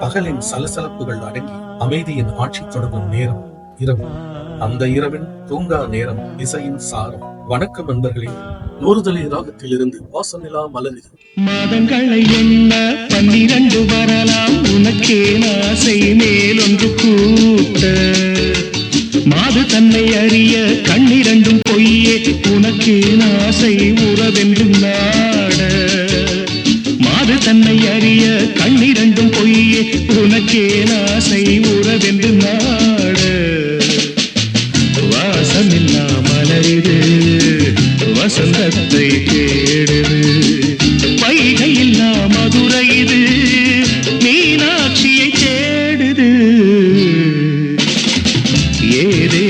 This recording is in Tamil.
பகலின் சலசலப்புகள் அடங்கி அமைதியின் ஆட்சி தொடங்கும் நேரம் இரவு. அந்த இரவின் தூங்கா நேரம் இசையின் சாரம். வணக்கம் நண்பர்களே நூறுதலை ராகத்தில் இருந்து வாசமிலா மலரிது. மாதங்களை என்ன பன்னிரண்டு வரலாம். உனக்கே ஆசை மேலொன்று கூட்ட. மாது தன்னை அறிய கண்ணிரண்டும் பொய்யே உனக்கு ஆசை உறவென்று நாட. மாது தன்னை அறிய கண்ணிரண்டும் பொய்யே உறவென்று நாட. வாசமில்லா மலரிது வசந்தத்தை தேடுது. வைகையில்லா மதுரை இது மீனாட்சியை தேடுது. ஏதே